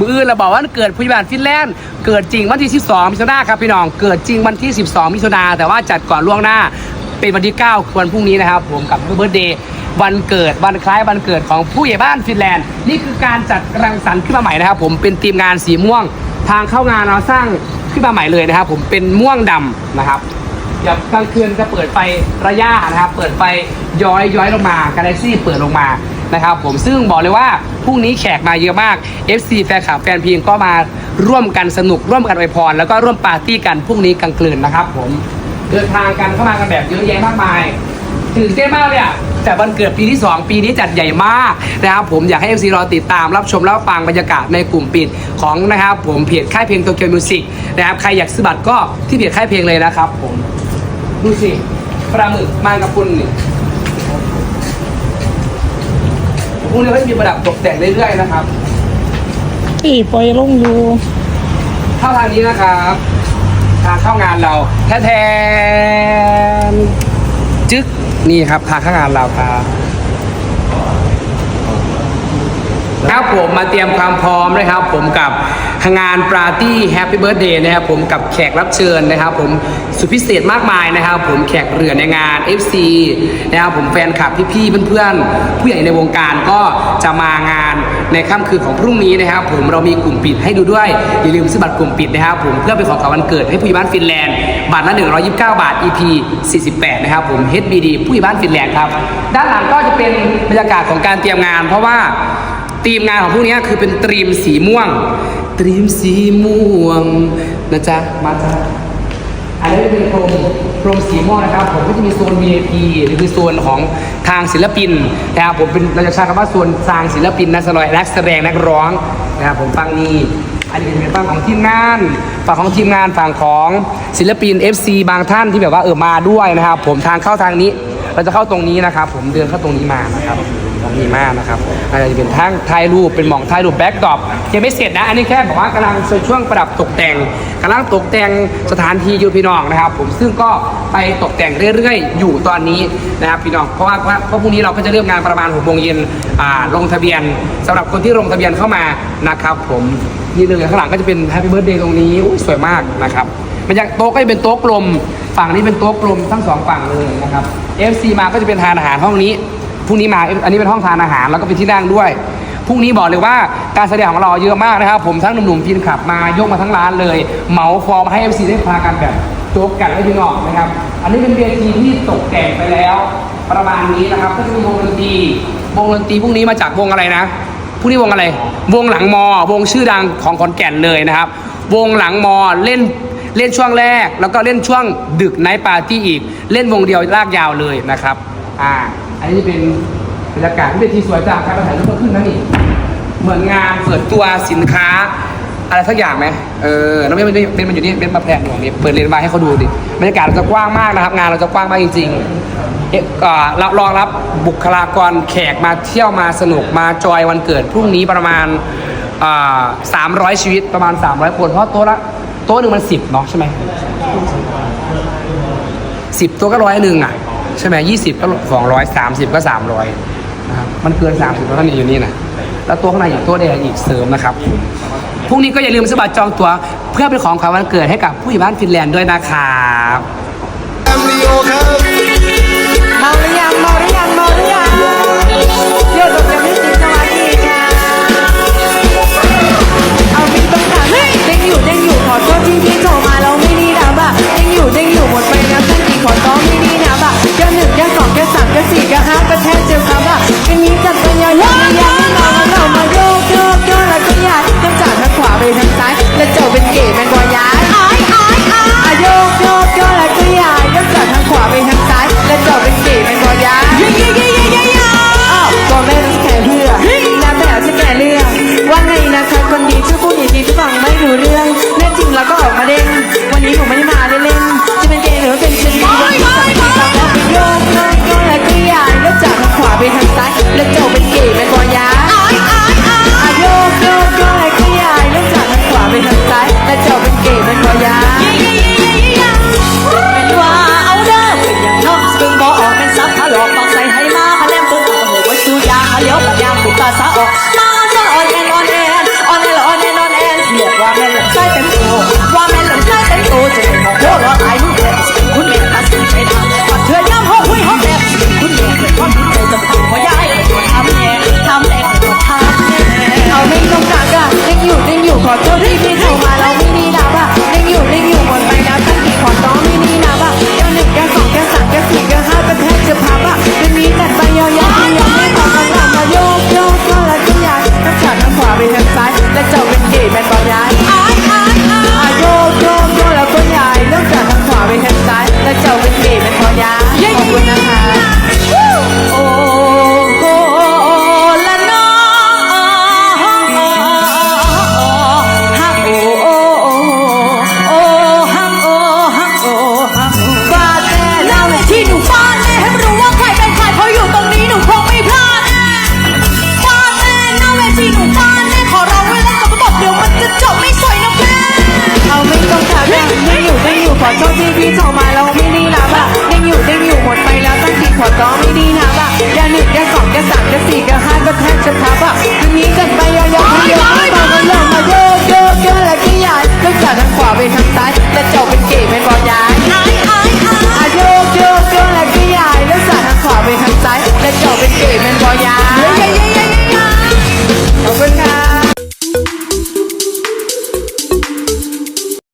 มืออื่นเราบอกว่าเกิดผู้ใหญ่บ้านฟินแลนด์เกิดจริงวันที่ 12มิถุนาครับพี่น้องเกิดจริงวันที่ 12มิถุนาแต่ว่าจัดก่อนล่วงหน้าเป็นวันที่ 9 วันพรุ่งนี้นะครับผมกับเบิร์ดเดย์วันเกิดวันคล้ายวันเกิดของผู้ใหญ่บ้านฟินแลนด์ นี่คือการจัดรังสรรค์ขึ้นมาใหม่นะครับ ผมเป็นทีมงานสีม่วง ทางเข้างานเราสร้างขึ้นมาใหม่เลยนะครับ ผมเป็นม่วงดำนะครับเดี๋ยวกลางคืนจะเปิดไฟระยะนะครับ เปิดไฟย้อยย้อยลงมากาแล็กซี่เปิดลงมา นะครับผมซึ่งบอกเลยว่าพรุ่งนี้แขกมาเยอะมาก FC แฟนคลับแฟนเพลงก็มาร่วมกันสนุกร่วมกันอวยพร แล้วก็ร่วมปาร์ตี้กันพรุ่งนี้กลางคืนนะครับ ผมเดินทางกันเข้ามากันแบบเยอะแยะมากมายตื่นเต้นมากเลยอะแต่วันเกิดปีที่ 2 ปีนี้จัดใหญ่มากนะครับผมอยากให้ FC รอติดตามรับชมแล้วฟังบรรยากาศในกลุ่มปิดของนะครับผมเพจค่ายเพลงโตเกียวมิวสิกนะครับใครอยากซื้อบัตรก็ที่เพจค่ายเพลงเลยนะครับผมดูสิปลาหมึกมากับคุณนี่ พวกนี้ก็จะมีประดับตกแต่งเรื่อยๆนะครับปีปล่อยลงอยู่เข้าทางนี้นะครับทางเข้างานเราแท้ๆจึ๊กนี่ครับทางเข้างานเราครับครับ ผมมาเตรียมความพร้อมนะครับ ผมกับงานปาร์ตี้แฮปปี้เบิร์ดเดย์นะครับผมกับแขกรับเชิญนะครับ ผมสุดพิเศษมากมายนะครับ ผมแขกเรือในงาน FC นะครับผมแฟนคลับพี่ๆเพื่อนๆผู้ใหญ่ในวงการก็จะมางานในค่ำคืนของพรุ่งนี้นะครับ ผมเรามีกลุ่มปิดให้ดูด้วยอย่าลืมซื้อบัตรกลุ่มปิดนะครับ ผมเพื่อไปขอขวัญวันเกิดให้ผู้ใหญ่บ้านฟินแลนด์บัตรละ129 บาท EP 48 นะครับผม HBD ผู้ใหญ่บ้านฟินแลนด์ครับด้านหลังก็จะเป็นบรรยากาศของการเตรียมงาน เพราะว่า ทีมงานของพวกนี้คือเป็นตรีมสีม่วงตรีมสีม่วงนะจ๊ะ มาจ้ะอันนี้เป็นโครงโครงสีม่วงนะครับ ผมก็จะมีโซน VIP หรือคือโซนของทางศิลปินนะครับผมเป็นเราจะใช้คำว่าโซนทางศิลปินนักแสดงนักแสดงนักร้องนะครับผมฟังนี้อันนี้เป็นฝั่งของทีมงานฝั่งของทีมงานฝั่งของศิลปิน FC บางท่านที่แบบว่าเออมาด้วยนะครับ ผมทางเข้าทางนี้ เราจะเข้าตรงนี้นะครับ ผมเดินเข้าตรงนี้มานะครับ ตรงนี้มากนะครับอาจจะเป็นทั้งถ่ายรูปเป็นหมองถ่ายรูปแบ็กดรอปยังไม่เสร็จนะ อันนี้แค่บอกว่ากำลังช่วงประดับตกแต่งกำลังตกแต่งสถานที่อยู่พี่น้องนะครับ ผมซึ่งก็ไปตกแต่งเรื่อยๆ อยู่ตอนนี้นะครับพี่น้องเพราะว่าเพราะพรุ่งนี้เราก็จะเริ่มงานประมาณหกโมงเย็นลงทะเบียนสำหรับคนที่ลงทะเบียนเข้ามานะครับ ผมนี่เลยข้างหลังก็จะเป็นแฮปปี้เบิร์ดเดย์ตรงนี้อุ๊ยสวยมากนะครับมันจะโต๊ะก็จะเป็นโต๊ะกลม ฝั่งนี้เป็นโต๊ะกลมทั้งสองฝั่งเลยนะครับ FC มาก็จะเป็นทานอาหารห้องนี้ พรุ่งนี้มาอันนี้เป็นห้องทานอาหารแล้วก็เป็นที่นั่งด้วยพรุ่งนี้บอกเลยว่าการแสดงของเราเยอะมากนะครับ ผมทั้งหนุ่มๆฟินขับมายกมาทั้งร้านเลยเหมาฟอร์มให้ FC ได้พากันแบบโจ๊กกันให้พี่น้องนะครับ อันนี้เป็นเวทีที่ตกแต่งไปแล้ว ประมาณนี้นะครับก็จะมีวงดนตรีวงดนตรีพรุ่งนี้มาจากวงอะไรนะพรุ่งนี้วงอะไร วงหลังมอ วงชื่อดังของขอนแก่นเลยนะครับ วงหลังมอเล่นเล่นช่วงแรก แล้วก็เล่นช่วงดึกไนท์ปาร์ตี้อีก เล่นวงเดียวลากยาวเลยนะครับ อ่า อันนี้เป็นบรรยากาศที่เป็นที่สวยจากการถ่ายรูปก็ขึ้นนะนี่ เหมือนงานเปิดตัวสินค้า อะไรสักอย่างไหมเออน้องเบนเป็นเป็นมันอยู่นี่เป็นมาแพลนอยู่นี่เปิดเรียนมาให้เขาดูดิบรรยากาศเราจะกว้างมากนะครับ งานเราจะกว้างมากจริงๆเอ่อเอ่อรับรองรับบุคลากรแขกมาเที่ยวมาสนุกมาจอยวันเกิดพรุ่งนี้ประมาณสามร้อยชีวิตประมาณ 300 คน เพราะโต๊ะละโต๊ะหนึ่งมันสิบเนาะใช่ไหมสิบตัวก็ร้อยหนึ่งอะ ใช่ไหมยี่สิบก็สองร้อยสามสิบก็สามร้อยนะครับมันเกินสามสิบแล้วท่านอยู่นี่นะแล้วตัวข้างในอีกตัวแดงอีกเสริมนะครับพรุ่งนี้ก็อย่าลืมสบัตรจองตัวเพื่อเป็นของขวัญวันเกิดให้กับผู้ใหญ่บ้านฟินแลนด์ด้วยนะครับ แล้วเจ้าเป็นเก๋แมนกว่าย้ หัวก็ไม่ดีนะบ้าเดืหนึ่งเดืสองเดืสามเดืสี่เดืห้าก็แทบจะพับอะคืนนี้กัดไปยาวๆ